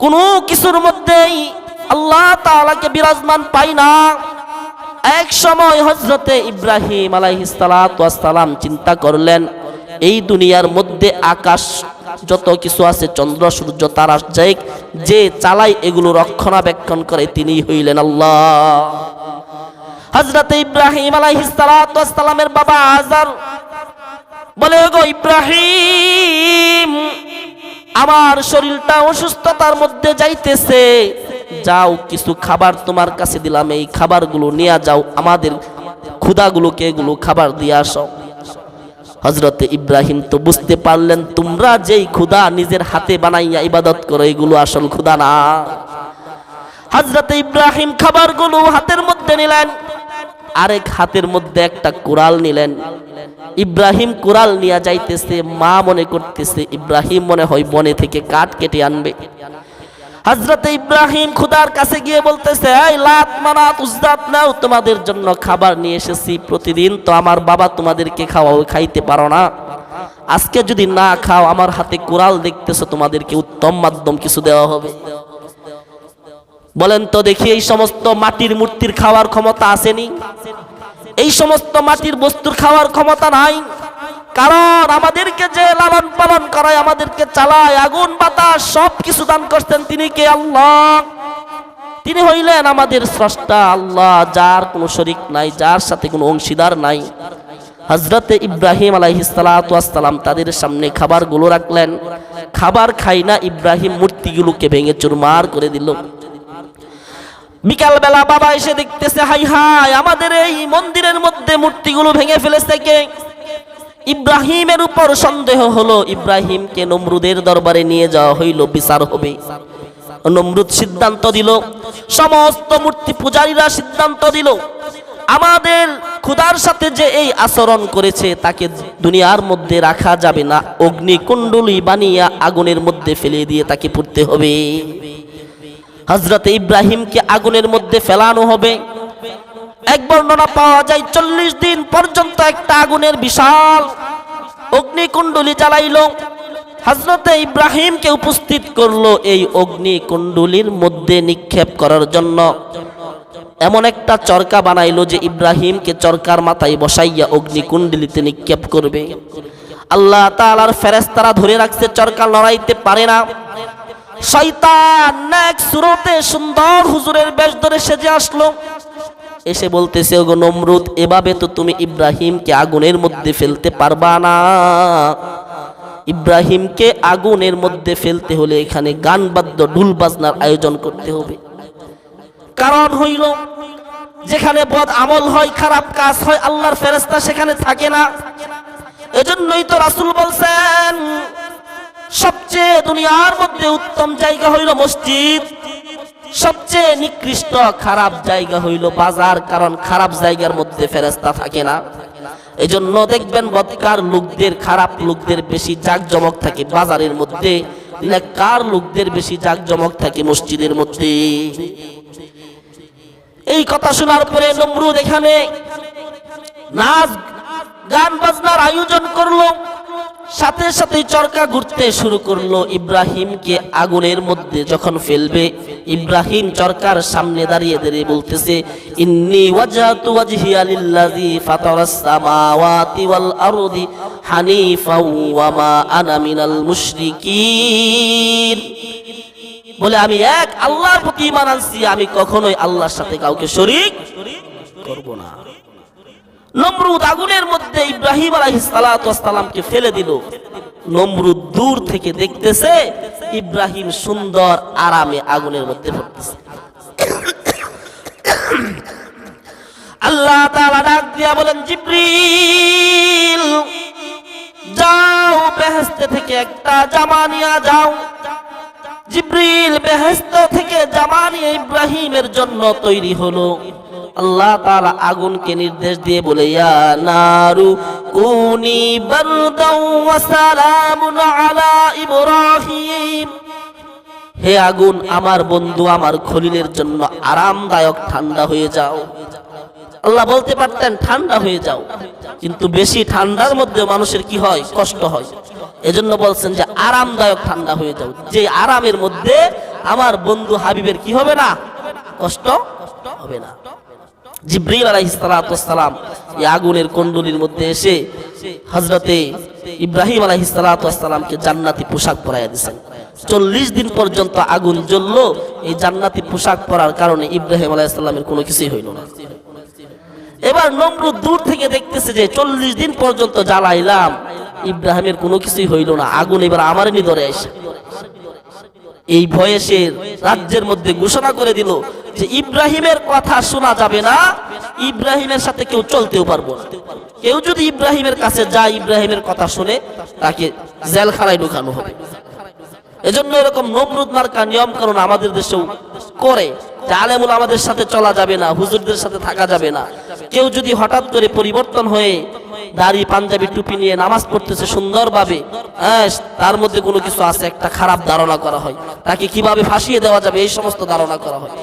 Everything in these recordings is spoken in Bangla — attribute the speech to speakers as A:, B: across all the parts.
A: কোনো কিছুর মধ্যেই আল্লাহ তাআলাকে বিরাজমান পাই না। এক সময় হজরতে ইব্রাহিম আলাইহিসসালাম চিন্তা করলেন, এই দুনিয়ার মধ্যে আকাশ যত কিছু আছে, চন্দ্র, সূর্য, তারা যাই যে চালাই এগুলো রক্ষণাবেক্ষণ করে তিনি হইলেন আল্লাহ। হজরতে ইব্রাহিম আলাইহিসসালামের বাবা আজার বলে গো ইব্রাহিম আমার শরীরটা অসুস্থতার মধ্যে যাইতেছে। যাও, কিছু খাবার তোমার কাছে দিলাম। এই খাবারগুলো নিয়ে যাও। আমাদের ক্ষুদাগুলোকে এগুলো খাবার দিয়ে আসো। হজরতে ইব্রাহিম তো বুঝতে পারলেন, তোমরা যেই ক্ষুদা নিজের হাতে বানাইয়া ইবাদত করো, এগুলো আসল ক্ষুদা না। হজরতে ইব্রাহিম খাবারগুলো হাতের মধ্যে নিলেন। আরেক হাতের মধ্যে একটা কোরাল নিলেন। ইব্রাহিম কোরাল নিয়ে যাইতেছে, মা মনে করতেছে, ইব্রাহিম মনে হয় বনে থেকে কাঠ কেটে আনবে। হজরতে ইব্রাহিম খুদার কাছে গিয়ে বলতেছে লাত উজদাত নাও, তোমাদের জন্য খাবার নিয়ে এসেছি। প্রতিদিন তো আমার বাবা তোমাদেরকে খাওয়াও খাইতে পারো না। আজকে যদি না খাও, আমার হাতে কোরাল দেখতেছো, তোমাদেরকে উত্তম মাধ্যম কিছু দেওয়া হবে। বলেন তো দেখি এই সমস্ত মাটির মূর্তির খাওয়ার ক্ষমতা আসেনি? এই সমস্ত মাটির বস্তুর খাওয়ার ক্ষমতা নাই। কারণ আমাদেরকে যে লালন পালন করায়, আমাদেরকে চালায়, আগুন, বাতাস সব কিছু দান করতেন তিনি কে? আল্লাহ। তিনি হইলেন আমাদের স্রষ্টা। আল্লাহ, যার কোনো শরিক নাই, যার সাথে কোনো অংশীদার নাই। হজরতে ইব্রাহিম আলাইহিসালাম তাদের সামনে খাবারগুলো রাখলেন। খাবার খাই না, ইব্রাহিম মূর্তিগুলোকে ভেঙে চুরমার করে দিল। বিকাল বেলা বাবা এসে দেখতেছে, হাই হাই, আমাদের এই মন্দিরের মধ্যে মূর্তিগুলো ভেঙে ফেলেছে কে? ইব্রাহিমের উপর সন্দেহ হলো, ইব্রাহিমকে নমরুদের দরবারে নিয়ে যাওয়া হইল, বিচার হবে। নমরুদ সিদ্ধান্ত দিল, সমস্ত মূর্তি পূজারীরা সিদ্ধান্ত দিল, আমাদের ক্ষুধার সাথে যে এই আচরণ করেছে, তাকে দুনিয়ার মধ্যে রাখা যাবে না। অগ্নিকুণ্ডলী বানিয়ে আগুনের মধ্যে ফেলে দিয়ে তাকে পুড়তে হবে। হজরতে ইব্রাহিমকে আগুনের মধ্যে ফেলানো হবে। এক বর্ণনা পাওয়া যায়, চল্লিশ দিন পর্যন্ত একটা আগুনের বিশাল অগ্নিকুণ্ডলী জ্বালাইল। হজরতে ইব্রাহিমকে উপস্থিত করল এই অগ্নিকুণ্ডলীর মধ্যে নিক্ষেপ করার জন্য। এমন একটা চরকা বানাইলো যে ইব্রাহিমকে চরকার মাথায় বসাইয়া অগ্নিকুণ্ডলিতে নিক্ষেপ করবে। আল্লাহ তাআলার ফেরেস্তারা ধরে রাখছে, চরকা লড়াইতে পারে না। শয়তান এক সুরতে সুন্দর হুজুরের বেশ ধরে সেজে আসলো। এসে বলতেছে, ওগো নমরুদ, এভাবে তো তুমি ইব্রাহিমকে আগুনের মধ্যে ফেলতে পারবা না। ইব্রাহিমকে আগুনের মধ্যে ফেলতে হলে এখানে গান বাদ্য, ঢুল বাজনার আয়োজন করতে হবে। কারণ হইল, যেখানে বদ আমল হয়, খারাপ কাজ হয়, আল্লাহর ফেরেস্তা সেখানে থাকে না। এজন্যই তো রাসূল বলছেন সবচেয়ে দুনিয়ার মধ্যে উত্তম জায়গা হইল মসজিদ। সবচেয়ে নিকৃষ্ট খারাপ জায়গা হইল বাজার, কারণ খারাপ জায়গার মধ্যে ফেরেস্তা থাকে না। এই জন্য দেখবেন বদকার লোকদের, খারাপ লোকদের বেশি জাকজমক থাকে বাজারের মধ্যে কার লোকদের বেশি জাকজমক থাকে মসজিদের মধ্যে। এই কথা শোনার পরে নমরুদ এখানে নাচ, গান বাজনার আয়োজন করল। সাথে সাথে চরকা ঘুরতে শুরু করল ইব্রাহিমকে আগুনের মধ্যে যখন ফেলবে। ইব্রাহিম চরকার সামনে দাঁড়িয়ে দাঁড়িয়ে বলতেছে, ইন্নি ওয়াজহাতু ওয়াজহিয়া লিল্লাযী ফাতারাস সামাওয়াতি ওয়াল আরদি হানিফা ওয়া মা আনা মিনাল মুশরিকিন। বলে, আমি এক আল্লাহর প্রতি ঈমান আনছি, আমি কখনোই আল্লাহর সাথে কাউকে শরীক করব না। নমরুদ আগুনের মধ্যে ইব্রাহিম আলাইহিসসালামকে ফেলে দিল। নমরুদ দূর থেকে দেখতেছে ইব্রাহিম সুন্দর আরামে আগুনের মধ্যে পড়তেছে। আল্লাহ ডাক দিয়া বলেন যাও, বেহেশতে থেকে একটা জামা নিয়ে যাও। জিব্রিল বেহেশত থেকে জামানি ইব্রাহিমের জন্য তৈরি হলো। আল্লাহ তাআলা আগুনকে নির্দেশ দিয়ে বলে, ইয়া নারু কুনি বারদাও ওয়া সালামুন আলা ইব্রাহিম। হে আগুন, আমার বন্ধু, আমার খলিলের জন্য আরামদায়ক ঠান্ডা হয়ে যাও। আল্লাহ বলতে পারতেন, ঠান্ডা হয়ে যাও। কিন্তু বেশি ঠান্ডার মধ্যে মানুষের কি হয়? কষ্ট হয়। এজন্য বলছেন যে আরামদায়ক ঠান্ডা হয়ে যাও। যে আরামের মধ্যে আমার বন্ধু হাবিবের কি হবে না? কষ্ট হবে না। জিব্রিল আলাইহিসসালাম এই আগুনের কুণ্ডলীর মধ্যে এসে হযরতে ইব্রাহিম আলাইহিসসালামকে জান্নাতি পোশাক পরাইয়া দিয়েছেন চল্লিশ দিন পর্যন্ত আগুন জ্বললো, এই জান্নাতি পোশাক পরার কারণে ইব্রাহিম আলাইহিসসালামের কোনো কিছুই হইল না। এবার নমরুদ দূর থেকে দেখতেছে যে চল্লিশ দিন পর্যন্ত জ্বালাইলাম ইব্রাহিমের কোনো কিছুই হইল না। আগুন এবার আমার নিদরে এসে। এই ভয়ে সে রাজ্যের মধ্যে ঘোষণা করে দিল যে ইব্রাহিমের কথা শোনা যাবে না। ইব্রাহিমের সাথে কেউ চলতেও পারব না। কেউ যদি ইব্রাহিমের কাছে যায়, ইব্রাহিমের কথা শুনে তাকে জেলখানায় ঢুকানো হবে। এজন্য এরকম নমরুদ মার্কা নিয়ম কারণ আমাদের দেশেও করে আলেমুল আমাদের সাথে চলা যাবে না, হুজুরদের সাথে থাকা যাবে না। কেউ যদি হঠাৎ করে পরিবর্তন হয়ে দাড়ি পাঞ্জাবি টুপি নিয়ে নামাজ পড়তেছে সুন্দরভাবে। হ্যাঁ তার মধ্যে কোনো কিছু আছে, একটা খারাপ ধারণা করা হয়। তাকে কীভাবে ফাঁসিয়ে দেওয়া যাবে, এই সমস্ত ধারণা করা হয়।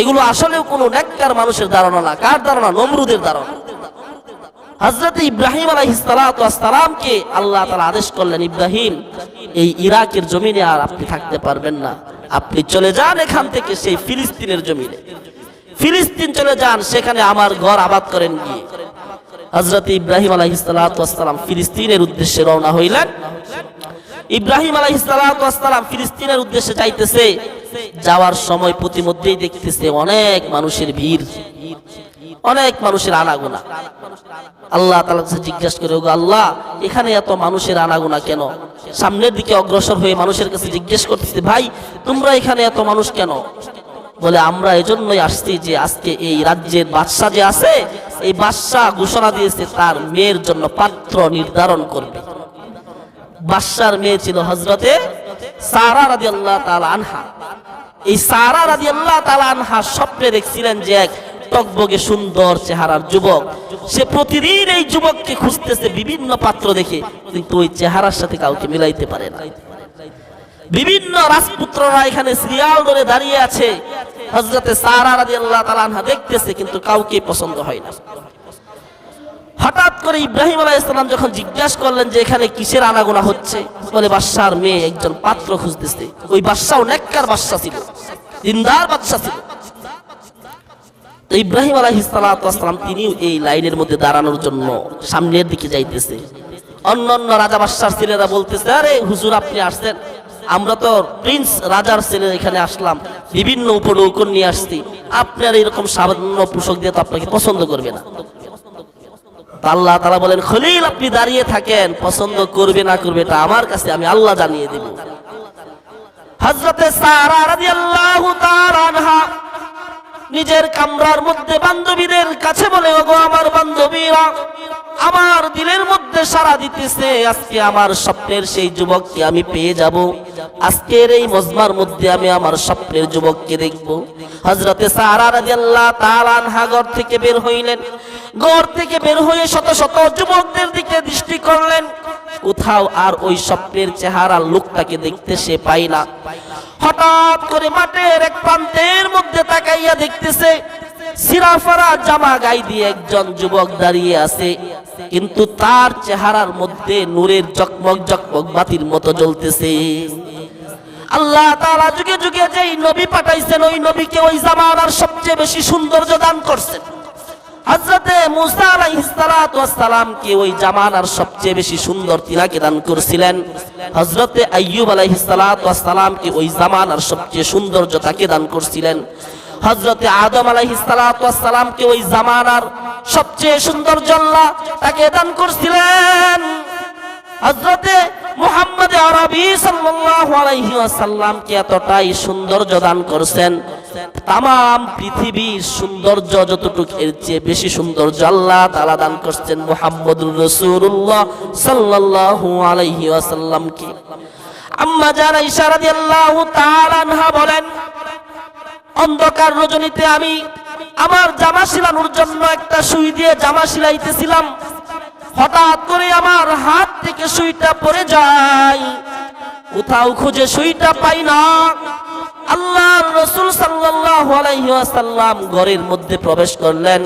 A: এগুলো আসলেও কোনো নেককার মানুষের ধারণা না। কার ধারণা? নমরুদের ধারণা। হজরত ইব্রাহিম আলাইহিসসালামকে আল্লাহ তাআলা আদেশ করলেন, ইব্রাহিম, এই ইরাকের জমিনে আর আপনি থাকতে পারবেন না। আপনি চলে যান এখান থেকে সেই ফিলিস্তিনের জমিনে। ফিলিস্তিন চলে যান, সেখানে আমার ঘর আবাদ করেন গিয়ে। হজরত ইব্রাহিম আলাইহিসসালাম ফিলিস্তিনের উদ্দেশ্যে রওনা হইলেন। ইব্রাহিম আলাইহিসসালাম ফিলিস্তিনের উদ্দেশ্যে যাইতেছে। যাওয়ার সময় প্রতিমধ্যেই দেখতেছে অনেক মানুষের ভিড়, অনেক মানুষের আনাগোনা। আল্লাহ তালা জিজ্ঞাসা করে আল্লাহ, এখানে এত মানুষের আনাগোনা কেন? সামনের দিকে অগ্রসর হয়ে মানুষের কাছে জিজ্ঞেস করতেছে, ভাই, তোমরা এখানে এত মানুষ কেন? বলে, আমরা এজন্যই আসছি যে আজকে এই রাজ্যের বাদশাহ যে আছে এই বাদশাহ ঘোষণা দিয়েছে, তার মেয়ের জন্য পাত্র নির্ধারণ করবে। বাদশার মেয়ে ছিল হজরতে সারা রাজি আল্লাহ আনহা। এই সারা রাজি আল্লাহ আনহা স্বপ্নে দেখছিলেন যে এক টকবগে সুন্দর চেহারার যুবক, সে প্রতিদিন এই যুবককে খুঁজতেছে বিভিন্ন পাত্র দেখে, কিন্তু ওই চেহারার সাথে কাউকে মিলাইতে পারে না। বিভিন্ন রাজপুত্ররা এখানে সিরিয়াল ধরে দাঁড়িয়ে আছে। হজরতে সারা রাজি আল্লাহ তালানহা দেখতেছে, কিন্তু কাউকে পছন্দ হয় না। হঠাৎ করে ইব্রাহিম আলাহ ইসলাম যখন জিজ্ঞাসা করলেন যে এখানে কিসের আনাগোনা হচ্ছে, বলে, বাদশার মেয়ে একজন পাত্র খুঁজতেছে। ওই বাদশাহ নেককার বাদশা ছিল, দিনদার বাদশা ছিল। ইব্রাহিম আলাহ ইসলাম তিনিও এই লাইনের মধ্যে দাঁড়ানোর জন্য সামনের দিকে যাইতেছে। অন্য অন্য রাজা বাদশার ছেলেরা বলতেছে, আরে, হুজুর আপনি আসছেন? আমরা তো প্রিন্স রাজার ছেলে এখানে আসলাম, বিভিন্ন উপনৌকন নিয়ে আসছি। আপনার এরকম সামান্য পোশাক দিয়ে তো আপনাকে পছন্দ করবে না। আল্লাহ তারা বলেন, খলিল, আপনি দাঁড়িয়ে থাকেন, পছন্দ করবে না করবে এটা আমার কাছে, আমি আল্লাহ জানিয়ে দিব। হজরতে সারা রাদিয়াল্লাহু তাআলা আনহা নিজের কামরার মধ্যে বান্ধবীদের কাছে বলে, ওগো আমার বান্ধবীরা, আমার দিলের মধ্যে সারা দিতেছে। আজকে আমার স্বপ্নের সেই যুবককে আমি পেয়ে যাব। আজকের এই মজমার মধ্যে আমি আমার স্বপ্নের যুবককে দেখব। হজরতে সারা রাদিয়াল্লাহু তাআলা আনহা ঘর থেকে বের হইলেন। ঘর থেকে বের হয়ে শত শত যুবকদের দিকে দৃষ্টি করলেন। কোথাও আর ওই স্বপ্নের চেহারা লোকটাকে দেখতে সে পাই না। হঠাৎ করে মাঠের এক প্রান্তের মধ্যে তাকাইয়া দেখতেছে, সিরাফারা জামা গাই দিয়ে একজন যুবক দাঁড়িয়ে আছে। কিন্তু তার চেহারার মধ্যে নূরের জকমক জকমক বাতির মতো জ্বলতেছে। আল্লাহ তাআলা যুগে যুগে যেই নবী পাঠাইছেন, ওই নবীকে ওই জামানার সবচেয়ে বেশি সৌন্দর্য দান করছেন। হজরতে মুসা আলাইহিসসালামকে ওই জামানার সবচেয়ে বেশি সুন্দর তিনাকে দান করছিলেন। হজরতে আইয়ুব আলাইহিসসালামকে ওই জামানার সবচেয়ে সৌন্দর্য তাকে দান করছিলেন। হজরতে আদম আলাইহিসসালামকে ওই জামানার সবচেয়ে সৌন্দর্য আল্লাহ তাকে দান করছিলেন। হজরতে মুহাম্মদ আরবি সাল্লাল্লাহু আলাইহি ওয়াসাল্লামকে এতটাই সৌন্দর্য দান করছেন তাম পৃথিবীর সৌন্দর্য যতটুকু, এর চেয়ে বেশি সৌন্দর্য আল্লাহ তাআলা দান করছেন মুহাম্মদুর রাসূলুল্লাহ সাল্লাল্লাহু আলাইহি ওয়াসাল্লামকে। আম্মা জান আয়েশা রাদিয়াল্লাহু তাআলা আনহা বলেন, অন্ধকার রজনীতে আমি আমার জামা সিলানোর জন্য একটা সুই দিয়ে জামা সিলাইতেছিলাম হঠাৎ করে আমার হাত থেকে সুইটা পড়ে যায়। কোথাও খুঁজে সুইটা পাই না। আল্লাহর রসুল ওয়াসাল্লাম ঘরের মধ্যে প্রবেশ করলেন।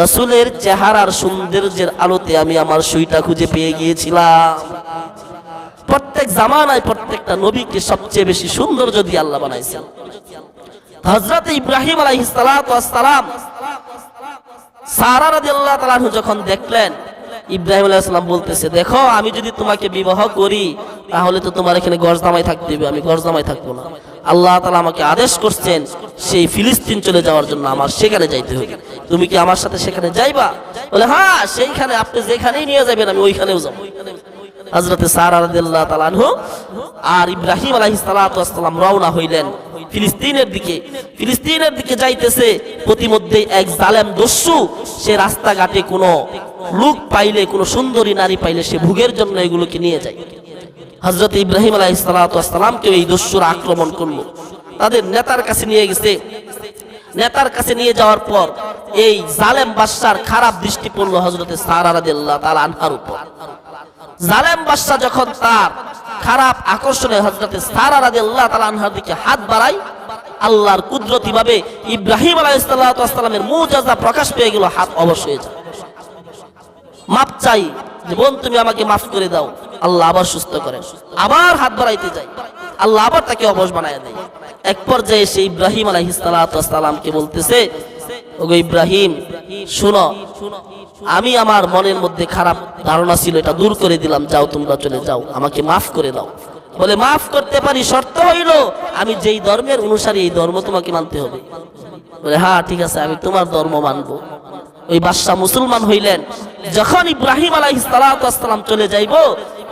A: রসুলের চেহারার সৌন্দর্যের আলোতে আমি আমার সুইটা খুঁজে পেয়ে গিয়েছিলাম। প্রত্যেক জামানায় প্রত্যেকটা নবীকে সবচেয়ে বেশি সুন্দর যদি আল্লাহ বানাইছেন। হজরত ইব্রাহিম আলাইহিস সালাম সারা তাআলা আনহু যখন দেখলেন ইব্রাহিম আলাইহিস সালাম বলতেছে, দেখো, আমি যদি তোমাকে বিবাহ করি, তাহলে তো তোমার এখানে গরজামাই থাকতে হবে আমি গরজামাই থাকব না। আল্লাহ তাআলা আমাকে আদেশ করছেন, সেই ফিলিস্তিন চলে যাওয়ার জন্য আমার সেখানে যাইতে হবে। তুমি কি আমার সাথে সেখানে যাইবা? বলে হ্যাঁ সেইখানে আপনি যেখানেই নিয়ে যাবেন, আমি ওইখানেও যাব। হজরতে সারা রাদিয়াল্লাহু আর ইব্রাহিম সালাতু রওনা হইলেন। ফিলিস্তিনের দিকে। ফিলিস্তিনের দিকে যাইতেছে। প্রতিমধ্যে এক জালেম দস্যু। সে রাস্তাঘাটে কোনো লোক পাইলে, কোনো সুন্দরী নারী পাইলে সে ভোগের জন্য এগুলোকে নিয়ে যায়। হজরত ইব্রাহিম সালাতু এই দস্যুরা আক্রমণ করল। তাদের নেতার কাছে নিয়ে গেছে। নেতার কাছে নিয়ে যাওয়ার পর এই জালেম বাদশার খারাপ দৃষ্টি পড়ল হজরতে সারা রাদিয়াল্লাহু তাআলা আনহার উপর। জালেম বাদশা যখন তার খারাপ আকর্ষণে হজরতে সারা রাদি আল্লাহ তালা দিকে হাত বাড়াই আল্লাহর কুদরতি ভাবে ইব্রাহিম আলাইসালামের মুজাজা প্রকাশ পেয়ে গেল, হাত অবশ হয়ে যায়। মাপ চাই যে, বোন, তুমি আমাকে মাফ করে দাও, আল্লাহ আবার সুস্থ করে। আবার হাত বাড়াইতে যাই আল্লাহ আবার তাকে অবশ বানায় দেয়। এক পর্যায়ে সে ইব্রাহিম আলাইহিসালামকে বলতেছে, ওগো ইব্রাহিম, শুনো আমি আমার মনের মধ্যে খারাপ ধারণা ছিল, এটা দূর করে দিলাম, যাও তোমরা চলে যাও, আমাকে মাফ করে দাও। বলে, মাফ করতে পারি, শর্ত হইল, আমি যেই ধর্মের অনুসারী, এই ধর্ম তোমাকে মানতে হবে। বলে হ্যাঁ ঠিক আছে, আমি তোমার ধর্ম মানবো। ওই বাদশাহ মুসলমান হইলেন, যখন ইব্রাহিম আলাইহিস সালাম চলে যাইবো,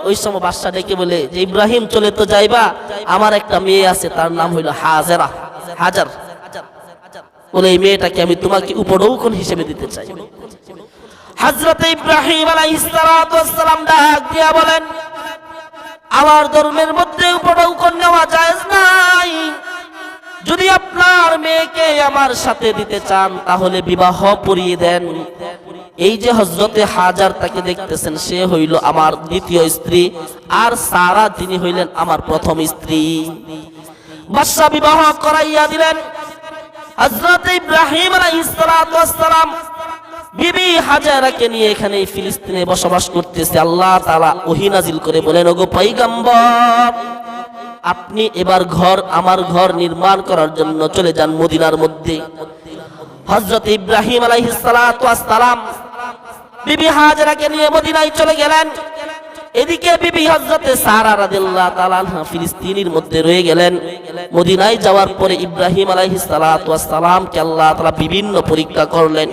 A: ওই সময় বাদশাহ ডেকে বলে, যে ইব্রাহিম, চলে তো যাইবা, আমার একটা মেয়ে আছে, তার নাম হইল হাজারা, হাজার। বলে, এই মেয়েটাকে আমি তোমাকে উপরৌকন হিসেবে দিতে চাই। হজরত ইব্রাহিম আলাইহিসসালাম ডাক দিয়া বলেন, আমার ধর্মের মধ্যে উপনৌকন নেওয়া জায়েজ নাই। যদি আপনার মেয়েকে আমার সাথে দিতে চান, তাহলে বিবাহ পরিয়ে দেন। এই যে হজরতে হাজার তাকে দেখতেছেন, সে হইল আমার দ্বিতীয় স্ত্রী, আর সারা তিনি হইলেন আমার প্রথম স্ত্রী। বাদশা বিবাহ করাইয়া দিলেন। হজরত ইব্রাহিম আলাইহিস সালাম বিবি হাজারাকে নিয়ে এখানে ফিলিস্তিনে বসবাস করতেছে। আল্লাহ তাআলা ওহী নাজিল করে বলেন, ওগো পয়গম্বর, আপনি এবার ঘর, আমার ঘর নির্মাণ করার জন্য চলে যান মদিনার মধ্যে। হজরত ইব্রাহিম আলাইহিস সালাতু সালাম বিবি হাজারাকে নিয়ে মদিনায় চলে গেলেন। এদিকে বিবি হজরতে সারা রাদিয়াল্লাহু তাআলা আনহা ফিলিস্তিনের মধ্যে রয়ে গেলেন। মদিনায় যাওয়ার পরে ইব্রাহিম আলাইহিস সালাতু ওয়াস সালামকে আল্লাহ তাআলা বিভিন্ন পরীক্ষা করলেন।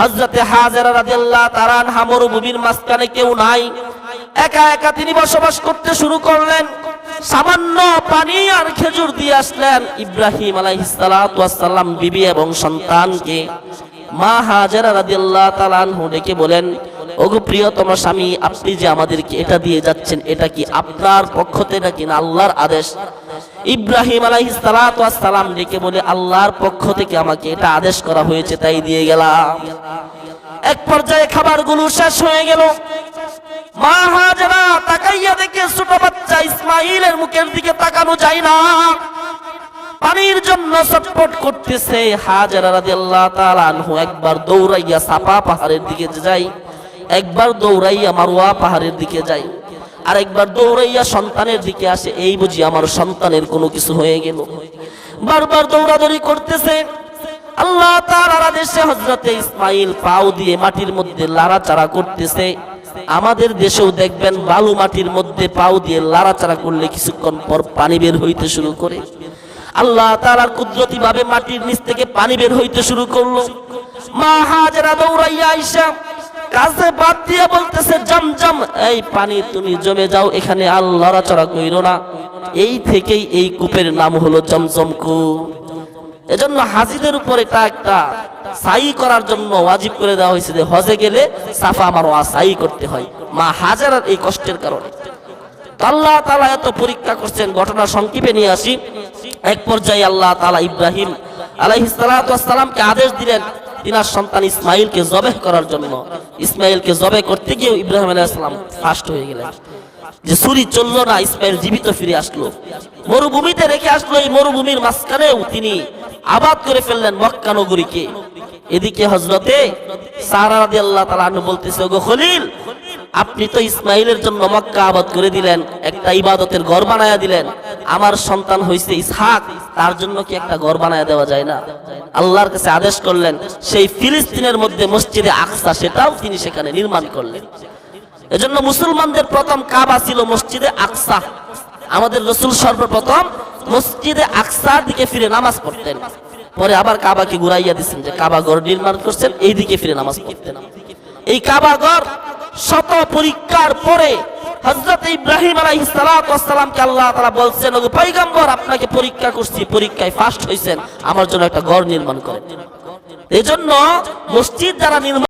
A: হযরতে হাজারা রাদিয়াল্লাহু তারান আনহা মরুভূমির মাঝখানে কেউ নাই। একা একা তিনি বসবাস করতে শুরু করলেন। সামান্য পানি আর খেজুর দিয়ে আসলেন ইব্রাহিম আলাইহিস সালাতু বিবি এবং সন্তানকে। মা হাজারা রাদিয়াল্লাহু তাআলা আনহু ডেকে বলেন, ওগো প্রিয়তম স্বামী, আপনি যে আমাদেরকে এটা দিয়ে যাচ্ছেন, এটা কি আপনার পক্ষ থেকে নাকি না আল্লাহর আদেশ? ইব্রাহিম ওয়াস সালাম ডেকে বলে, আল্লাহর পক্ষ থেকে আমাকে এটা আদেশ করা হয়েছে, তাই দিয়ে গেলাম। এক পর্যায়ে খাবারগুলো শেষ হয়ে গেল। মা তাকাইয়া দেখে বাচ্চা ইসমাইলের মুখের দিকে তাকানো যায় না। পানির জন্য একবার দৌড়াইয়া সাপা পাহাড়ের দিকে যায়, একবার দৌড়াইয়া পাহাড়ের দিকে যায়। আর একবার দৌড়াইয়া সন্তানের দিকে আসে, এই বুঝি আমার সন্তানের কোনো কিছু হয়ে গেল। বারবার দৌড়াদৌড়ি করতেছে। আল্লাহ তাআলার আদেশে হযরতে ইসমাইল পাও দিয়ে মাটির মধ্যে লাড়াচাড়া করতেছে। আমাদের দেশেও দেখবেন বালু মাটির মধ্যে পাও দিয়ে লাড়াচাড়া করলে কিছুক্ষণ পর পানি বের হইতে শুরু করে। আল্লাহ তাআলার কুদরতি ভাবে মাটির নিচ থেকে পানি বের হইতে শুরু করল। মা হাজরা দৌড়াইয়া আইসা কাছে বাদ দিয়ে বলতেছে এই পানি তুমি জমে যাও, এখানে আর লড়াচড়া কইরো না। এই থেকেই এই কূপের নাম হলো জমজম কূপ। এজন্য হাজিদের উপর এটা একটা সাই করার জন্য ওয়াজিব করে দেওয়া হয়েছে যে হজে গেলে সাফা মারোয়া সাই করতে হয়। মা হাজারার এই কষ্টের কারণে। আল্লাহ তাআলা এত পরীক্ষা করছেন, ঘটনা সংক্ষেপে নিয়ে আসি। এক পর্যায়ে আল্লাহ তাআলা ইব্রাহিম আলাইহিস সালাতু ওয়াস সালামকে আদেশ দিলেন তিনার সন্তান ইসমাইলকে জবে করার জন্য। ইসমাইলকে জবে করতে গিয়ে ইব্রাহিম আলাইহিস সালাম ফাস্ট হয়ে গেলেন। যে ছুরি চলল না, ইসমাইল জীবিত ফিরে আসলো। মরুভূমিতে রেখে আসলো, এই মরুভূমির মাঝখানেও তিনি আবাদ করে ফেললেন মক্কা নগরীকে। এদিকে হজরতে সারা রাদিয়াল্লাহু তাআলা আনহু বলতেছে, ওগো খলিল, আপনি তো ইসমাইলের জন্য মক্কা আবাদ করে দিলেন, একটা ইবাদতের ঘর বানায়া দিলেন। আমার সন্তান হইছে ইসহাক, তার জন্য কি একটা ঘর বানায় দেওয়া যায় না? আল্লাহর কাছে আদেশ করলেন, সেই ফিলিস্তিনের মধ্যে মসজিদে আকসা, সেটাও তিনি সেখানে নির্মাণ করলেন। এজন্য মুসলমানদের প্রথম কাবা ছিল মসজিদে আকসা। আমাদের রসুল সর্বপ্রথম মসজিদে আকসার দিকে ফিরে নামাজ পড়তেন। পরে আবার কাবাকে ঘুরাইয়া দিচ্ছেন যে, কাবা ঘর নির্মাণ করছেন এই দিকে ফিরে নামাজ পড়তেন। এই কাবা ঘর শত পরীক্ষার পরে হযরত ইব্রাহিম আলাইসালামকে সালামকে আল্লাহ তারা বলছেন, ওগো পয়গম্বর, আপনাকে পরীক্ষা করছি। পরীক্ষায় ফার্স্ট হয়েছেন আমার জন্য একটা ঘর নির্মাণ করেন। জন্য মসজিদ যারা নির্মাণ